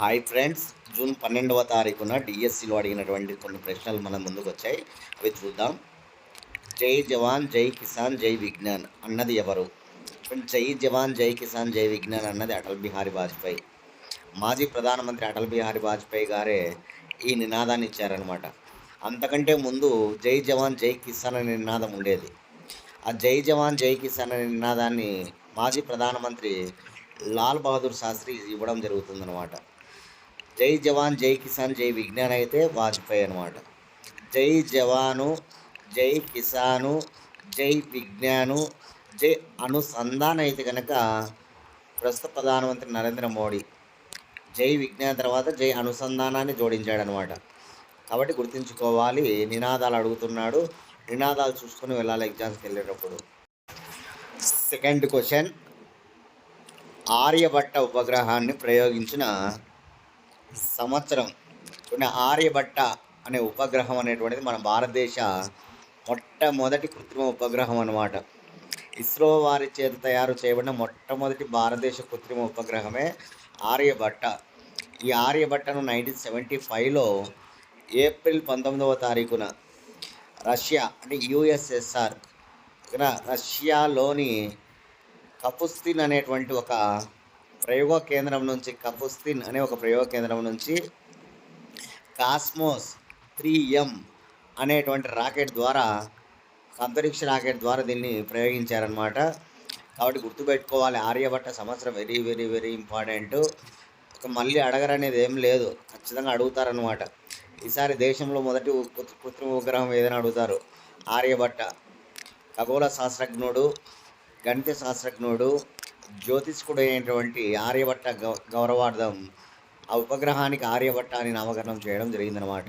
Hi friends June పన్నెండవ తారీఖున డిఎస్సిలో అడిగినటువంటి కొన్ని ప్రశ్నలు మన ముందుకు వచ్చాయి అవి చూద్దాం. జై జవాన్ జై కిసాన్ జై విజ్ఞాన్ అన్నది ఎవరు? జై జవాన్ జై కిసాన్ జై విజ్ఞాన్ అన్నది అటల్ బిహారీ వాజ్పేయి. మాజీ ప్రధానమంత్రి అటల్ బిహారీ వాజ్పేయి గారే ఈ నినాదాన్ని ఇచ్చారనమాట అంతకంటే ముందు జై జవాన్ జై కిసాన్ అనే నినాదం ఉండేది. ఆ జై జవాన్ జై కిసాన్ అనే నినాదాన్ని మాజీ ప్రధానమంత్రి లాల్ బహదూర్ శాస్త్రి ఇవ్వడం జరుగుతుందన్నమాట. జై జవాన్ జై కిసాన్ జై విజ్ఞాన్ అయితే వాజ్పేయి అనమాట జై జవాను జై కిసాను జై విజ్ఞాను జై అనుసంధాన్ అయితే కనుక ప్రస్తుత ప్రధానమంత్రి నరేంద్ర మోడీ జై విజ్ఞాన్ తర్వాత జై అనుసంధానాన్ని జోడించాడనమాట కాబట్టి గుర్తుంచుకోవాలి నినాదాలు అడుగుతున్నాడు. నినాదాలు చూసుకొని వెళ్ళాలి ఎగ్జామ్స్కి వెళ్ళేటప్పుడు. Second question. ఆర్యభట్ట ఉపగ్రహాన్ని ప్రయోగించిన సంవత్సరం. కొన్ని ఆర్యభట్ట అనే ఉపగ్రహం అనేటువంటిది మన భారతదేశ మొట్టమొదటి కృత్రిమ ఉపగ్రహం అన్నమాట. ఇస్రో వారి చేత తయారు చేయబడిన మొట్టమొదటి భారతదేశ కృత్రిమ ఉపగ్రహమే ఆర్యభట్ట. ఈ ఆర్యభట్టను నైన్టీన్ సెవెంటీ ఫైవ్లో ఏప్రిల్ పంతొమ్మిదవ తారీఖున రష్యా అంటే యుఎస్ఎస్ఆర్ ఇక్కడ రష్యాలోని కపుస్తిన్ అనేటువంటి ఒక ప్రయోగ కేంద్రం నుంచి కపుస్తిన్ అనే ఒక ప్రయోగ కేంద్రం నుంచి కాస్మోస్ త్రీ ఎం అనేటువంటి రాకెట్ ద్వారా అంతరిక్ష రాకెట్ ద్వారా దీన్ని ప్రయోగించారనమాట కాబట్టి గుర్తుపెట్టుకోవాలి ఆర్యభట్ట సంవత్సరం వెరీ వెరీ వెరీ ఇంపార్టెంట్. ఒక మళ్ళీ అడగరనేది ఏం లేదు ఖచ్చితంగా అడుగుతారనమాట ఈసారి దేశంలో మొదటి కృత్రిమ ఉపగ్రహం ఏదైనా అడుగుతారు? ఆర్యభట్ట. ఖగోళ శాస్త్రజ్ఞుడు గణిత శాస్త్రజ్ఞుడు జ్యోతిష్కుడు అయినటువంటి ఆర్యభట్ట గౌ గౌరవార్థం ఆ ఉపగ్రహానికి ఆర్యభట్ట అని నామకరణం చేయడం జరిగిందనమాట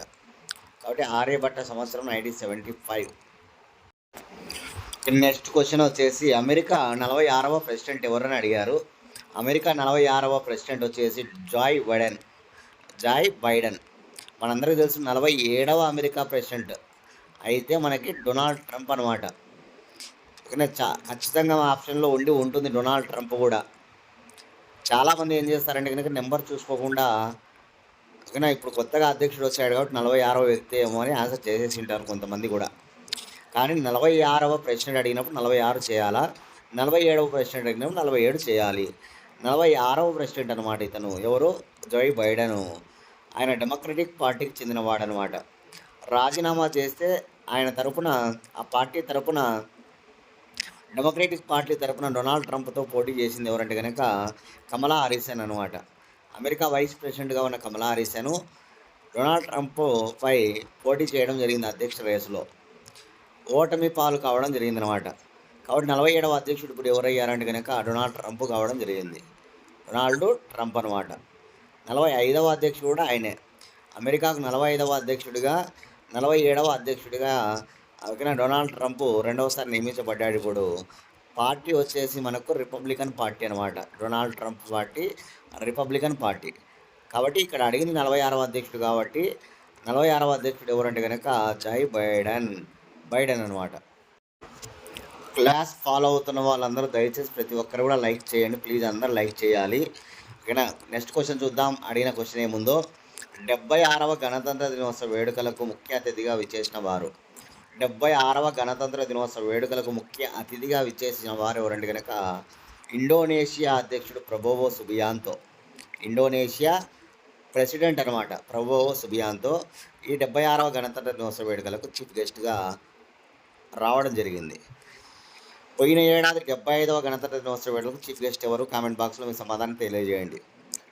కాబట్టి ఆర్యభట్ట సంవత్సరం nineteen seventy five next question వచ్చేసి అమెరికా నలభై ఆరవ ప్రెసిడెంట్ ఎవరని అడిగారు. అమెరికా నలభై ఆరవ ప్రెసిడెంట్ వచ్చేసి జాయ్ బైడెన్. Joy Biden. మనందరికీ తెలుసు నలభై ఏడవ అమెరికా ప్రెసిడెంట్. అయితే మనకి డొనాల్డ్ ట్రంప్ అనమాట చా ఖచ్చితంగా ఆప్షన్లో ఉండి ఉంటుంది డొనాల్డ్ ట్రంప్ కూడా. చాలామంది ఏం చేస్తారంటే కనుక నెంబర్ చూసుకోకుండా ఇక ఇప్పుడు కొత్తగా అధ్యక్షుడు వచ్చాడు కాబట్టి నలభై ఆరవ వ్యక్తి ఏమో అని ఆన్సర్ చేసేసి ఉంటారు కొంతమంది కూడా. కానీ నలభై ఆరవ ప్రెసిడెంట్ అడిగినప్పుడు నలభై ఆరు చేయాలా? నలభై ఏడవ ప్రెసిడెంట్ అడిగినప్పుడు నలభై ఏడు చేయాలి. నలభై ఆరవ ప్రెసిడెంట్ అనమాట ఇతను? ఎవరు? జోయ్ బైడెన్. ఆయన డెమోక్రటిక్ పార్టీకి చెందినవాడు అనమాట రాజీనామా చేస్తే ఆయన తరపున ఆ పార్టీ తరపున డెమోక్రటిక్ పార్టీ తరపున డొనాల్డ్ ట్రంప్తో పోటీ చేసింది ఎవరంటే కనుక కమలా హారిసన్ అనమాట అమెరికా వైస్ ప్రెసిడెంట్గా ఉన్న కమలా హారిసన్ డొనాల్డ్ ట్రంప్ పై పోటీ చేయడం జరిగింది అధ్యక్ష రేసులో ఓటమి పాలు కావడం జరిగిందనమాట కాబట్టి నలభై ఏడవ అధ్యక్షుడు ఇప్పుడు ఎవరయ్యారంటే కనుక డొనాల్డ్ ట్రంప్ కావడం జరిగింది. డొనాల్డ్ ట్రంప్ అనమాట నలభై ఐదవ అధ్యక్షుడు కూడా ఆయనే. అమెరికాకు నలభై ఐదవ అధ్యక్షుడిగా నలభై ఏడవ అధ్యక్షుడిగా ఓకేనా డొనాల్డ్ ట్రంప్ రెండవసారి నియమించబడ్డాడు. ఇప్పుడు పార్టీ వచ్చేసి మనకు రిపబ్లికన్ పార్టీ అనమాట Donald Trump party Republican party. కాబట్టి ఇక్కడ అడిగింది నలభై ఆరవ అధ్యక్షుడు కాబట్టి నలభై ఆరవ అధ్యక్షుడు ఎవరంటే కనుక జై బైడెన్ బైడెన్ అనమాట క్లాస్ ఫాలో అవుతున్న వాళ్ళందరూ దయచేసి ప్రతి ఒక్కరు కూడా లైక్ చేయండి. ప్లీజ్ అందరూ లైక్ చేయాలి. ఓకేనా? నెక్స్ట్ క్వశ్చన్ చూద్దాం. అడిగిన క్వశ్చన్ ఏముందో? డెబ్బై ఆరవ గణతంత్ర దినోత్సవ వేడుకలకు ముఖ్య అతిథిగా విచ్చేసిన వారు. డెబ్బై ఆరవ గణతంత్ర దినోత్సవ వేడుకలకు ముఖ్య అతిథిగా విచ్చేసిన వారు ఎవరండి కనుక ఇండోనేషియా అధ్యక్షుడు ప్రభోవో సుబియాంతో. ఇండోనేషియా ప్రెసిడెంట్ అనమాట ప్రభోవో సుబియాంతో ఈ డెబ్బై ఆరవ గణతంత్ర దినోత్సవ వేడుకలకు చీఫ్ గెస్ట్గా రావడం జరిగింది. పోయిన ఏడాది డెబ్బై ఐదవ గణతంత్ర దినోత్సవ వేడుకలకు చీఫ్ గెస్ట్ ఎవరు? కామెంట్ బాక్స్లో మీ సమాధానం తెలియజేయండి.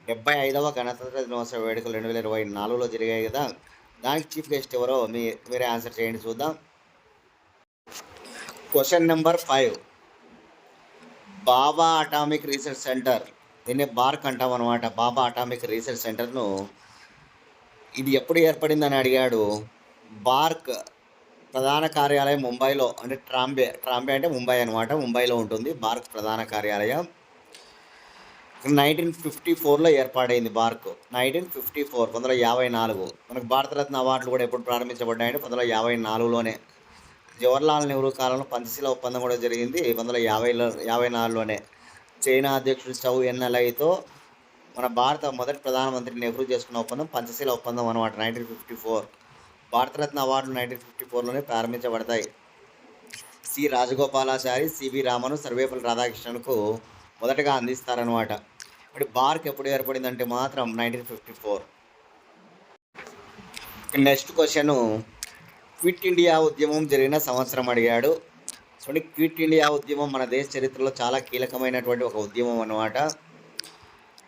డెబ్బై ఐదవ గణతంత్ర దినోత్సవ వేడుకలు రెండు వేల ఇరవై నాలుగులో జరిగాయి కదా? దానికి చీఫ్ గెస్ట్ ఎవరో? మీ మీరే ఆన్సర్ చేయండి చూద్దాం. Question number five Bhabha atomic research centre దీన్ని బార్క్ అంటాం అనమాట బాబా అటామిక్ రీసెర్చ్ సెంటర్ను ఇది ఎప్పుడు ఏర్పడిందని అడిగాడు? బార్క్ ప్రధాన కార్యాలయం ముంబైలో అంటే ట్రాంబే ట్రాంబే అంటే ముంబై అనమాట ముంబైలో ఉంటుంది. బార్క్ ప్రధాన కార్యాలయం. నైన్టీన్ ఫిఫ్టీ ఫోర్లో ఏర్పాటైంది బార్క్ నైన్టీన్ ఫిఫ్టీ ఫోర్ పంతొమ్మిది యాభై నాలుగు. మనకు భారతరత్న అవార్డులు కూడా ఎప్పుడు ప్రారంభించబడ్డాయంటే పంతొమ్మిది యాభై నాలుగులోనే. జవహర్లాల్ నెహ్రూ కాలంలో పంచశీల ఒప్పందం కూడా జరిగింది. వందల యాభైలో యాభై నాలుగులోనే చైనా అధ్యక్షుడు చౌ ఎన్ఎల్ఐతో మన భారత మొదటి ప్రధానమంత్రి నెహ్రూ చేసుకున్న ఒప్పందం పంచశీల ఒప్పందం అనమాట నైన్టీన్ ఫిఫ్టీ ఫోర్. భారతరత్న అవార్డులు నైన్టీన్ ఫిఫ్టీ ఫోర్లోనే ప్రారంభించబడతాయి. C. Rajagopalachari C V Raman Sarvepalli రాధాకృష్ణన్కు మొదటగా అందిస్తారనమాట ఇప్పుడు బార్క్ ఎప్పుడు ఏర్పడిందంటే మాత్రం nineteen fifty four. Next question quit India ఉద్యమం జరిగిన సంవత్సరం అడిగాడు. చూడండి క్విట్ ఇండియా ఉద్యమం మన దేశ చరిత్రలో చాలా కీలకమైనటువంటి ఒక ఉద్యమం అన్నమాట.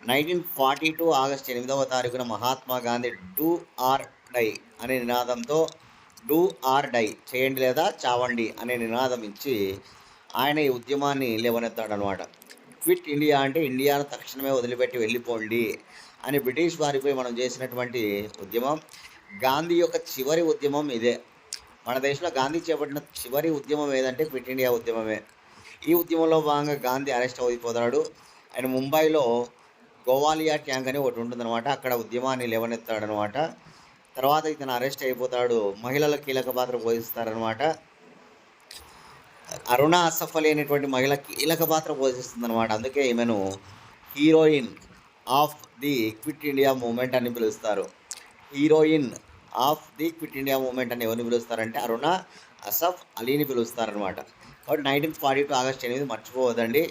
నైన్టీన్ ఫార్టీ టూ ఆగస్ట్ ఎనిమిదవ తారీఖున Mahatma Gandhi do or die అనే నినాదంతో డూ ఆర్ డై చేయండి లేదా చావండి అనే నినాదం ఇచ్చి ఆయన ఈ ఉద్యమాన్ని లేవనెత్తాడు అనమాట క్విట్ ఇండియా అంటే ఇండియాను తక్షణమే వదిలిపెట్టి వెళ్ళిపోండి అని బ్రిటిష్ వారిపై మనం చేసినటువంటి ఉద్యమం. గాంధీ యొక్క చివరి ఉద్యమం ఇదే. మన దేశంలో గాంధీ చేపట్టిన చివరి ఉద్యమం ఏదంటే క్విట్ ఇండియా ఉద్యమమే. ఈ ఉద్యమంలో భాగంగా గాంధీ అరెస్ట్ అయిపోతాడు. ఆయన ముంబైలో గోవాలియా ట్యాంక్ అని ఒకటి ఉంటుందన్నమాట. అక్కడ ఉద్యమాన్ని లేవనెత్తాడనమాట తర్వాత ఇతను అరెస్ట్ అయిపోతాడు. మహిళల కీలక పాత్ర పోషిస్తారనమాట అరుణ అసఫలి అనేటువంటి మహిళ కీలక పాత్ర పోషిస్తుంది అనమాట అందుకే ఈమెను heroine of the quit India movement అని పిలుస్తారు. Heroine of the quit India movement అని ఎవరిని పిలుస్తారంటే అరుణ అసఫ్ అలీని పిలుస్తారనమాట కాబట్టి నైన్టీన్ ఫార్టీ టూ ఆగస్ట్ ఎనిమిది మర్చిపోవద్దండి.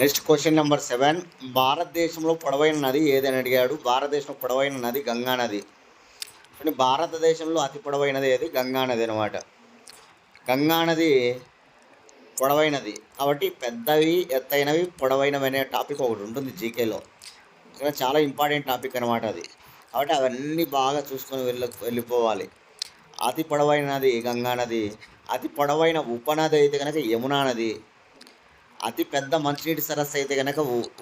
నెక్స్ట్ క్వశ్చన్ నెంబర్ సెవెన్ భారతదేశంలో పొడవైన నది ఏదని అడిగాడు. భారతదేశంలో పొడవైన నది గంగా నది. కానీ భారతదేశంలో అతి పొడవైనది ఏది? గంగా నది అనమాట గంగా నది పొడవైనది కాబట్టి పెద్దవి ఎత్తైనవి పొడవైనవి అనే టాపిక్ ఒకటి ఉంటుంది జీకేలో చాలా ఇంపార్టెంట్ టాపిక్ అనమాట అది. కాబట్టి అవన్నీ బాగా చూసుకొని వెళ్ళ వెళ్ళిపోవాలి. అతి పొడవైన నది గంగా నది అతి పొడవైన ఉపనది అయితే కనుక యమునా నది అతి పెద్ద మంచినీటి సరస్సు అయితే కనుక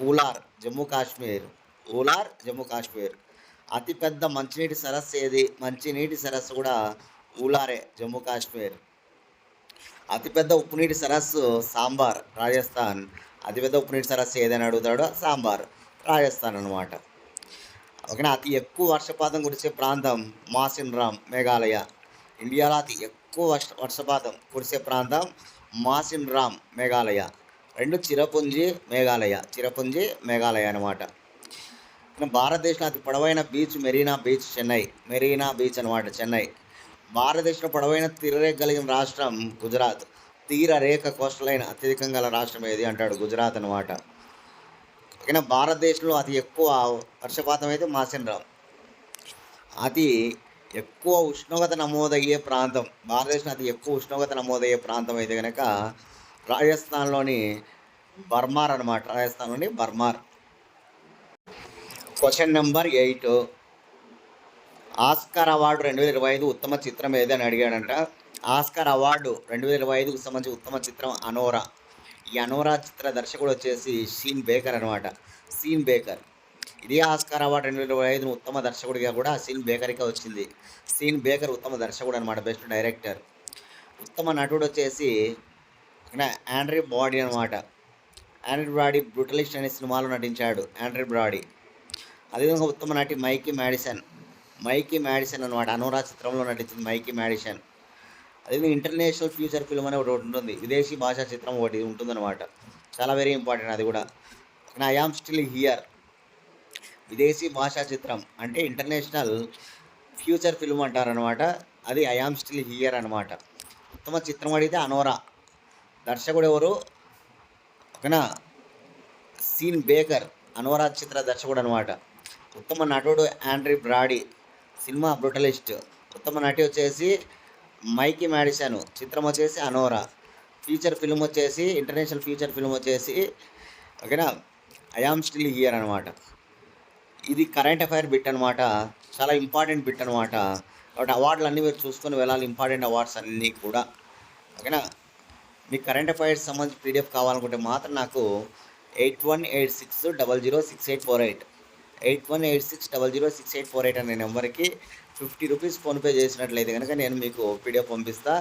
ఊలార్ జమ్మూ కాశ్మీర్ ఊలార్ జమ్మూ కాశ్మీర్. అతి పెద్ద మంచినీటి సరస్సు ఏది? మంచినీటి సరస్సు కూడా ఊలారే జమ్మూ కాశ్మీర్. అతిపెద్ద ఉప్పునీటి సరస్సు సాంబార్ రాజస్థాన్. అతిపెద్ద ఉప్పునీటి సరస్సు ఏదైనా అడుగుతాడో సాంబార్ రాజస్థాన్ అనమాట ఓకేనా? అతి ఎక్కువ వర్షపాతం కురిసే ప్రాంతం మాసిన్ రామ్ మేఘాలయ. ఇండియాలో అతి ఎక్కువ వర్ష వర్షపాతం కురిసే ప్రాంతం మాసిన్ రామ్ మేఘాలయ. రెండు చిరపుంజి మేఘాలయ. చిరపుంజి మేఘాలయ అనమాట భారతదేశంలో అతి పొడవైన beach Marina beach Chennai. Marina beach అనమాట చెన్నై. భారతదేశంలో పొడవైన తీరరేఖ కలిగిన రాష్ట్రం గుజరాత్. తీర రేఖ కోస్టలైన అత్యధికంగా గల రాష్ట్రం ఏది? అంటాడు గుజరాత్ అనమాట ఇక భారతదేశంలో అతి ఎక్కువ వర్షపాతం అయితే మాసినరావు అతి ఎక్కువ ఉష్ణోగ్రత నమోదయ్యే ప్రాంతం భారతదేశంలో అతి ఎక్కువ ఉష్ణోగ్రత నమోదయ్యే ప్రాంతం అయితే కనుక రాజస్థాన్లోని బర్మార్ అనమాట రాజస్థాన్లోని Barmer. Question number eight Oscar award రెండు వేల ఇరవై ఐదు ఉత్తమ చిత్రం ఏదని అడిగాడంట. ఆస్కార్ అవార్డు రెండు వేల ఇరవై ఐదుకు సంబంధించి ఉత్తమ చిత్రం అనోరా. ఈ అనోరా చిత్ర దర్శకుడు వచ్చేసి షీన్ బేకర్ అనమాట సీన్ బేకర్. ఇది ఆస్కార్ అవార్డు రెండు వేల ఇరవై ఐదు ఉత్తమ దర్శకుడిగా కూడా సీన్ బేకర్గా వచ్చింది. సీన్ బేకర్ ఉత్తమ దర్శకుడు అనమాట బెస్ట్ డైరెక్టర్. ఉత్తమ నటుడు వచ్చేసి ఆండ్రీ బాడీ అనమాట ఆండ్రీ బ్రాడీ బ్రూటలిస్ట్ అనే సినిమాలో నటించాడు ఆండ్రీ బ్రాడీ. అదేవిధంగా ఉత్తమ నటి మైకీ మ్యాడిసన్ మైకీ మ్యాడిసన్ అనమాట అనురా చిత్రంలో నటించింది మైకీ మ్యాడిసన్ అదే ఇంటర్నేషనల్ ఫ్యూచర్ ఫిల్మ్ అనే ఒకటి ఉంటుంది. విదేశీ భాషా చిత్రం ఒకటి ఉంటుందన్నమాట. చాలా వెరీ ఇంపార్టెంట్ అది కూడా. ఐ ఆమ్ స్టిల్ హియర్ విదేశీ భాషా చిత్రం అంటే ఇంటర్నేషనల్ ఫ్యూచర్ ఫిల్మ్ అంటారనమాట అది ఐ ఆమ్ స్టిల్ హియర్ అనమాట ఉత్తమ చిత్రం అడిగితే అనోరా. దర్శకుడు ఎవరు? ఓకేనా సీన్ బేకర్ అనోరా చిత్ర దర్శకుడు అనమాట ఉత్తమ నటుడు ఆండ్రీ బ్రాడీ సినిమా బ్రూటలిస్ట్ ఉత్తమ నటి వచ్చేసి మైకి మ్యాడిసన్ చిత్రం వచ్చేసి అనోరా. ఫీచర్ ఫిల్మ్ వచ్చేసి ఇంటర్నేషనల్ ఫీచర్ ఫిల్మ్ వచ్చేసి ఓకేనా? ఐ ఆమ్ స్టిల్ హియర్ అనమాట ఇది కరెంట్ అఫైర్ బిట్ అనమాట చాలా ఇంపార్టెంట్ బిట్ అనమాట కాబట్టి అవార్డులు అన్నీ మీరు చూసుకొని వెళ్ళాలి ఇంపార్టెంట్ అవార్డ్స్ అన్నీ కూడా. ఓకేనా? మీకు కరెంట్ అఫైర్స్ సంబంధించి పీడిఎఫ్ కావాలనుకుంటే మాత్రం నాకు eight one eight six double zero six eight four eight. Eight one eight six double zero six eight four eight అనే నెంబర్కి ఫిఫ్టీ రూపీస్ ఫోన్పే చేసినట్లయితే కనుక నేను మీకు పీడిఎఫ్ పంపిస్తా.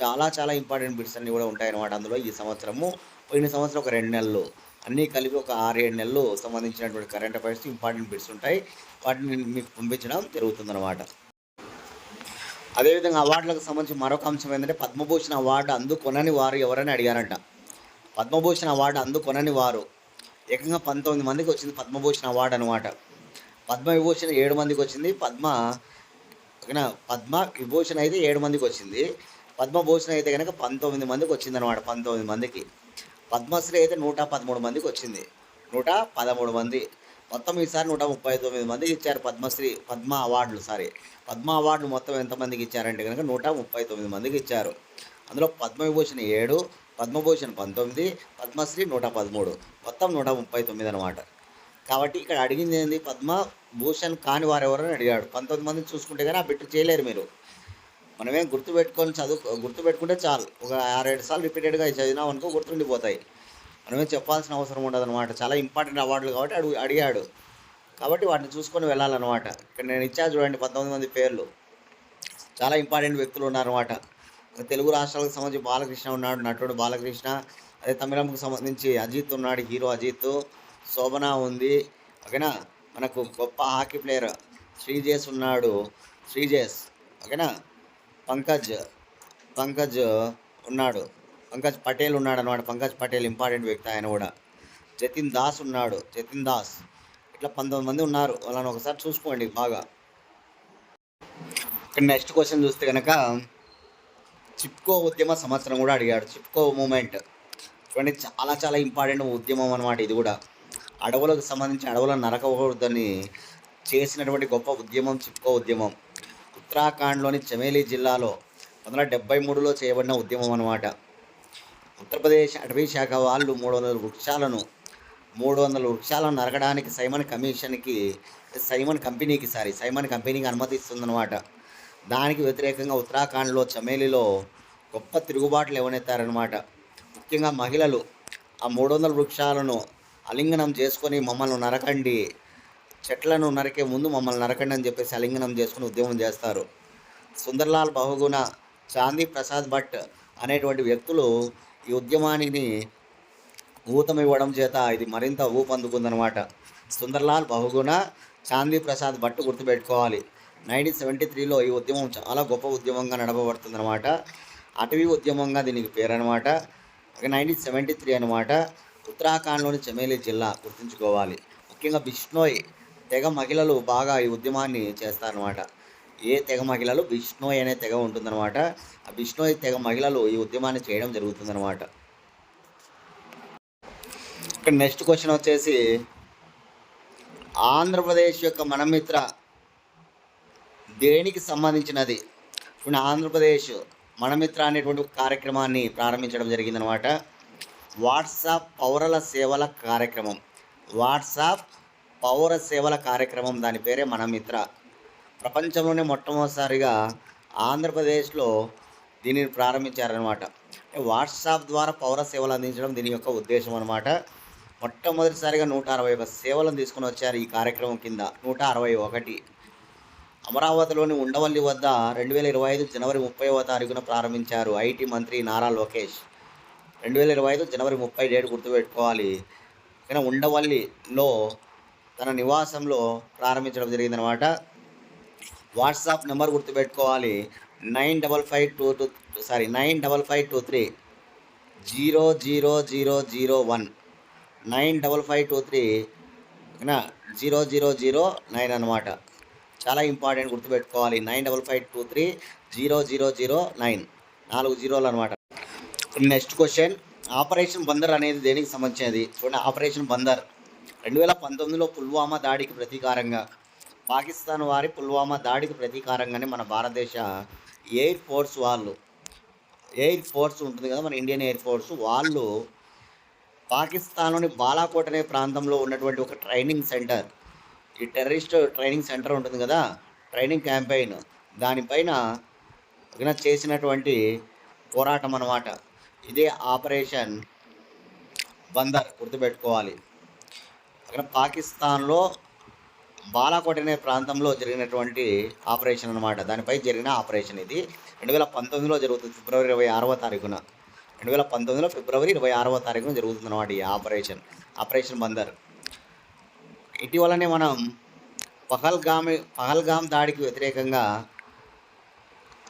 చాలా చాలా ఇంపార్టెంట్ బిట్స్ అన్నీ కూడా ఉంటాయన్నమాట అందులో ఈ సంవత్సరము. పోయిన సంవత్సరం ఒక రెండు నెలలు. అన్నీ కలిపి ఒక ఆరు ఏడు నెలలు సంబంధించినటువంటి కరెంట్ అఫైర్స్ ఇంపార్టెంట్ బిట్స్ ఉంటాయి. వాటిని మీకు పంపించడం జరుగుతుందన్నమాట. అదేవిధంగా అవార్డులకు సంబంధించి మరొక అంశం ఏంటంటే పద్మభూషణ్ అవార్డు అందుకొనని వారు ఎవరని అడిగారంట. పద్మభూషణ్ అవార్డు అందుకొనని వారు ఏకంగా పంతొమ్మిది మందికి వచ్చింది పద్మభూషణ్ అవార్డు అనమాట పద్మవిభూషణ ఏడు మందికి వచ్చింది. పద్మ ఓకేనా పద్మ విభూషణ్ అయితే ఏడు మందికి వచ్చింది. పద్మభూషణ్ అయితే కనుక పంతొమ్మిది మందికి వచ్చింది అనమాట పంతొమ్మిది మందికి. పద్మశ్రీ అయితే నూట పదమూడు మందికి వచ్చింది. నూట పదమూడు మంది. మొత్తం ఈసారి నూట ముప్పై తొమ్మిది మందికి ఇచ్చారు పద్మశ్రీ పద్మ అవార్డులు సారీ. పద్మ అవార్డులు మొత్తం ఎంతమందికి ఇచ్చారంటే కనుక నూట ముప్పై తొమ్మిది మందికి ఇచ్చారు. అందులో పద్మవిభూషణ్ ఏడు పద్మభూషణ్ పంతొమ్మిది పద్మశ్రీ నూట పదమూడు. మొత్తం నూట ముప్పై తొమ్మిది అనమాట కాబట్టి ఇక్కడ అడిగింది ఏంది? పద్మభూషణ్ కాని వారు ఎవరని అడిగాడు. పంతొమ్మిది మందిని చూసుకుంటే కానీ ఆ బిట్టు చేయలేరు మీరు. మనమేం గుర్తుపెట్టుకొని చదువు గుర్తుపెట్టుకుంటే చాలు. ఒక ఆరేడు సార్లు రిపీటెడ్గా చదివినాం అనుకో గుర్తుండిపోతాయి. మనమేం చెప్పాల్సిన అవసరం ఉండదు అనమాట చాలా ఇంపార్టెంట్ అవార్డులు కాబట్టి అడుగు అడిగాడు. కాబట్టి వాటిని చూసుకొని వెళ్ళాలన్నమాట. ఇక్కడ నేను ఇచ్చా చూడండి పంతొమ్మిది మంది పేర్లు. చాలా ఇంపార్టెంట్ వ్యక్తులు ఉన్నారన్నమాట. తెలుగు రాష్ట్రాలకు సంబంధించి బాలకృష్ణ ఉన్నాడు నటుడు బాలకృష్ణ. అదే తమిళంకు సంబంధించి అజిత్ ఉన్నాడు హీరో అజిత్. శోభన ఉంది. ఓకేనా? మనకు గొప్ప హాకీ ప్లేయర్ శ్రీజేష్ ఉన్నాడు. శ్రీజేష్ ఓకేనా? పంకజ్ పంకజ్ ఉన్నాడు. పంకజ్ పటేల్ ఉన్నాడు అనమాట పంకజ్ పటేల్ ఇంపార్టెంట్ వ్యక్తి ఆయన కూడా. జతిన్ దాస్ ఉన్నాడు. జతిన్ దాస్. ఇట్లా పంతొమ్మిది మంది ఉన్నారు. వాళ్ళని ఒకసారి చూసుకోండి బాగా. ఇక్కడ నెక్స్ట్ క్వశ్చన్ చూస్తే కనుక చిప్కో ఉద్యమ సంవత్సరం కూడా అడిగాడు. చిప్కో మూమెంట్. చూడండి చాలా చాలా ఇంపార్టెంట్ ఉద్యమం అనమాట ఇది కూడా. అడవులకు సంబంధించి అడవులను నరకకూడదని చేసినటువంటి గొప్ప ఉద్యమం చిప్కో ఉద్యమం. ఉత్తరాఖండ్లోని చమేలి జిల్లాలో పంతొమ్మిది వందల డెబ్బై మూడులో చేయబడిన ఉద్యమం అనమాట ఉత్తరప్రదేశ్ అటవీ శాఖ వాళ్ళు మూడు వందల వృక్షాలను మూడు వందల వృక్షాలను నరకడానికి సైమన్ కమిషన్కి సైమన్ కంపెనీకి సారీ సైమన్ కంపెనీకి అనుమతిస్తుందన్నమాట. దానికి వ్యతిరేకంగా ఉత్తరాఖండ్లో చమేలిలో గొప్ప తిరుగుబాట్లు లేవనెత్తారనమాట ముఖ్యంగా మహిళలు ఆ మూడు వందల వృక్షాలను అలింగనం చేసుకొని మమ్మల్ని నరకండి. చెట్లను నరికే ముందు మమ్మల్ని నరకండి అని చెప్పేసి అలింగనం చేసుకుని ఉద్యమం చేస్తారు. సుందర్లాల్ బహుగుణ చాందీ ప్రసాద్ భట్ అనేటువంటి వ్యక్తులు ఈ ఉద్యమానికి ఊతం ఇవ్వడం చేత ఇది మరింత ఊపందుకుందనమాట సుందర్లాల్ బహుగుణ చాందీ ప్రసాద్ భట్ గుర్తుపెట్టుకోవాలి. నైన్టీన్ సెవెంటీ త్రీలో ఈ ఉద్యమం చాలా గొప్ప ఉద్యమంగా నడపబడుతుందన్నమాట. అటవీ ఉద్యమంగా దీనికి పేరు అనమాట నైన్టీన్ సెవెంటీ త్రీ అనమాట ఉత్తరాఖండ్లోని చమేలి జిల్లా గుర్తుంచుకోవాలి. ముఖ్యంగా బిష్ణోయ్ తెగ మహిళలు బాగా ఈ ఉద్యమాన్ని చేస్తారనమాట ఏ తెగ మహిళలు? బిష్ణోయ్ అనే తెగ ఉంటుందన్నమాట. ఆ బిష్ణోయ్ తెగ మహిళలు ఈ ఉద్యమాన్ని చేయడం జరుగుతుందన్నమాట. ఇక్కడ నెక్స్ట్ క్వశ్చన్ వచ్చేసి ఆంధ్రప్రదేశ్ యొక్క మనమిత్ర దేనికి సంబంధించినది? ఇప్పుడు ఆంధ్రప్రదేశ్ మనమిత్ర అనేటువంటి కార్యక్రమాన్ని ప్రారంభించడం జరిగిందనమాట వాట్సాప్ పౌరుల సేవల కార్యక్రమం. వాట్సాప్ పౌర సేవల కార్యక్రమం దాని పేరే మన మిత్ర. ప్రపంచంలోనే మొట్టమొదటిసారిగా ఆంధ్రప్రదేశ్లో దీనిని ప్రారంభించారనమాట వాట్సాప్ ద్వారా పౌర సేవలు అందించడం దీని యొక్క ఉద్దేశం అనమాట మొట్టమొదటిసారిగా నూట అరవై ఒక సేవలను తీసుకొని వచ్చారు ఈ కార్యక్రమం కింద. నూట అరవై ఒకటి. అమరావతిలోని ఉండవల్లి వద్ద రెండు వేల ఇరవై ఐదు జనవరి ముప్పైవ తారీఖున ప్రారంభించారు ఐటీ మంత్రి నారా లోకేష్. రెండు వేల ఇరవై ఐదు జనవరి ముప్పై డేట్ గుర్తుపెట్టుకోవాలి. ఇక్కడ ఉండవల్లిలో తన నివాసంలో ప్రారంభించడం జరిగిందనమాట. వాట్సాప్ నెంబర్ గుర్తుపెట్టుకోవాలి. Nine double five two two sorry nine double five two three zero zero zero zero one nine double five two three ఓకేనా జీరో జీరో జీరో నైన్ అనమాట. చాలా ఇంపార్టెంట్ గుర్తుపెట్టుకోవాలి. Nine double five two three zero zero zero nine నాలుగు జీరోలు అనమాట. Next question operation Bandar అనేది దేనికి సంబంధించినది? చూడండి ఆపరేషన్ బందర్ రెండు వేల పంతొమ్మిదిలో పుల్వామా దాడికి ప్రతీకారంగా. పాకిస్తాన్ వారి పుల్వామా దాడికి ప్రతీకారంగానే మన భారతదేశ ఎయిర్ ఫోర్స్ వాళ్ళు ఎయిర్ ఫోర్స్ ఉంటుంది కదా మన ఇండియన్ ఎయిర్ ఫోర్స్ వాళ్ళు పాకిస్తాన్లోని బాలాకోట్ అనే ప్రాంతంలో ఉన్నటువంటి ఒక ట్రైనింగ్ సెంటర్ ఈ టెర్రరిస్ట్ ట్రైనింగ్ సెంటర్ ఉంటుంది కదా ట్రైనింగ్ క్యాంపెయిన్. దానిపైన చేసినటువంటి పోరాటం అన్నమాట. ఇదే ఆపరేషన్ బందర్ గుర్తుపెట్టుకోవాలి. అక్కడ పాకిస్తాన్లో బాలాకోట్ అనే ప్రాంతంలో జరిగినటువంటి ఆపరేషన్ అనమాట దానిపై జరిగిన ఆపరేషన్ ఇది. రెండు వేల పంతొమ్మిదిలో జరుగుతుంది. ఫిబ్రవరి ఇరవై ఆరవ తారీఖున. రెండు వేల పంతొమ్మిదిలో ఫిబ్రవరి ఇరవై ఆరవ తారీఖున జరుగుతుంది అనమాట ఈ ఆపరేషన్. ఆపరేషన్ బందర్. ఇటీవలనే మనం పహల్గామి పహల్గామ్ దాడికి వ్యతిరేకంగా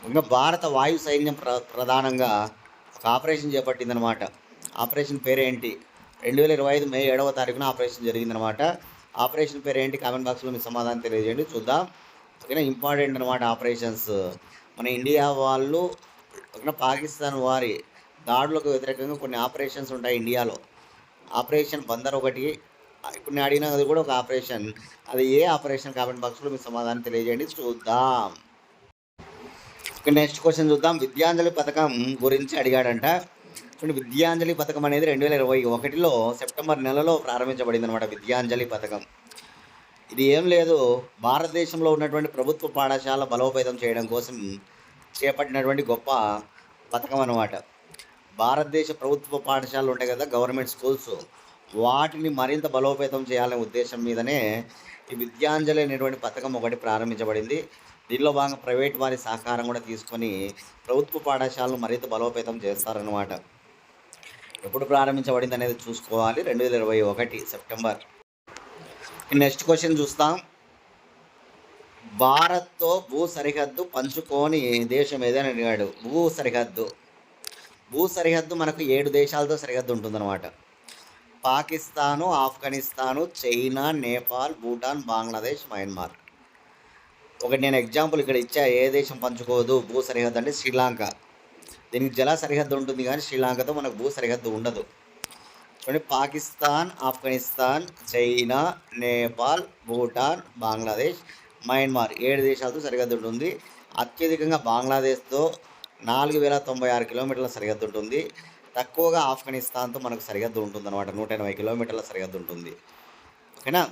ఇంకా భారత వాయు సైన్యం ప్ర ప్రధానంగా ఒక ఆపరేషన్ చేపట్టిందనమాట. ఆపరేషన్ పేరేంటి? రెండు వేల ఇరవై ఐదు మే ఏడవ తారీఖున ఆపరేషన్ జరిగిందనమాట. ఆపరేషన్ పేరేంటి? కామెంట్ బాక్స్లో మీ సమాధానం తెలియజేయండి. చూద్దాం. ఓకేనా ఇంపార్టెంట్ అనమాట ఆపరేషన్స్. మన ఇండియా వాళ్ళు ఓకేనా పాకిస్తాన్ వారి దాడులకు వ్యతిరేకంగా కొన్ని ఆపరేషన్స్ ఉంటాయి ఇండియాలో. ఆపరేషన్ బందర్ ఒకటి. ఇప్పుడు నేను అడిగిన అది కూడా ఒక ఆపరేషన్. అది ఏ ఆపరేషన్? కామెంట్ బాక్స్లో మీ సమాధానం తెలియజేయండి. చూద్దాం. ఇక నెక్స్ట్ క్వశ్చన్ చూద్దాం. విద్యాంజలి పథకం గురించి అడిగాడంట. చూడండి విద్యాంజలి పథకం అనేది రెండు వేల ఇరవై ఒకటిలో సెప్టెంబర్ నెలలో ప్రారంభించబడింది అనమాట విద్యాంజలి పథకం. ఇది ఏం లేదు. భారతదేశంలో ఉన్నటువంటి ప్రభుత్వ పాఠశాల బలోపేతం చేయడం కోసం చేపట్టినటువంటి గొప్ప పథకం అనమాట భారతదేశ ప్రభుత్వ పాఠశాలలు ఉంటాయి కదా గవర్నమెంట్ స్కూల్స్. వాటిని మరింత బలోపేతం చేయాలనే ఉద్దేశం మీదనే ఈ విద్యాంజలి అనేటువంటి పథకం ఒకటి ప్రారంభించబడింది. దీనిలో భాగంగా ప్రైవేట్ వారి సహకారం కూడా తీసుకొని ప్రభుత్వ పాఠశాలను మరింత బలోపేతం చేస్తారన్నమాట. ఎప్పుడు ప్రారంభించబడింది అనేది చూసుకోవాలి. రెండు వేల ఇరవై ఒకటి సెప్టెంబర్. నెక్స్ట్ క్వశ్చన్ చూస్తాం. భారత్తో భూ సరిహద్దు పంచుకొని దేశం ఏదైనా అడిగాడు. భూ సరిహద్దు. భూ సరిహద్దు మనకు ఏడు దేశాలతో సరిహద్దు ఉంటుందన్నమాట. Pakistan Afghanistan China Nepal Bhutan Bangladesh Myanmar. ఒకటి నేను ఎగ్జాంపుల్ ఇక్కడ ఇచ్చా ఏ దేశం పంచుకోదు భూ సరిహద్దు అంటే శ్రీలంక. దీనికి జల సరిహద్దు ఉంటుంది కానీ శ్రీలంకతో మనకు భూ సరిహద్దు ఉండదు. చూడండి పాకిస్తాన్ ఆఫ్ఘనిస్తాన్ చైనా నేపాల్ భూటాన్ బంగ్లాదేశ్ మయన్మార్ ఏడు దేశాలతో సరిహద్దు ఉంటుంది. అత్యధికంగా బంగ్లాదేశ్తో నాలుగు వేల తొంభై ఆరు కిలోమీటర్ల సరిహద్దు ఉంటుంది. తక్కువగా ఆఫ్ఘనిస్తాన్తో మనకు సరిహద్దు ఉంటుంది అనమాట నూట ఎనభై కిలోమీటర్ల సరిహద్దు ఉంటుంది. ఓకేనా?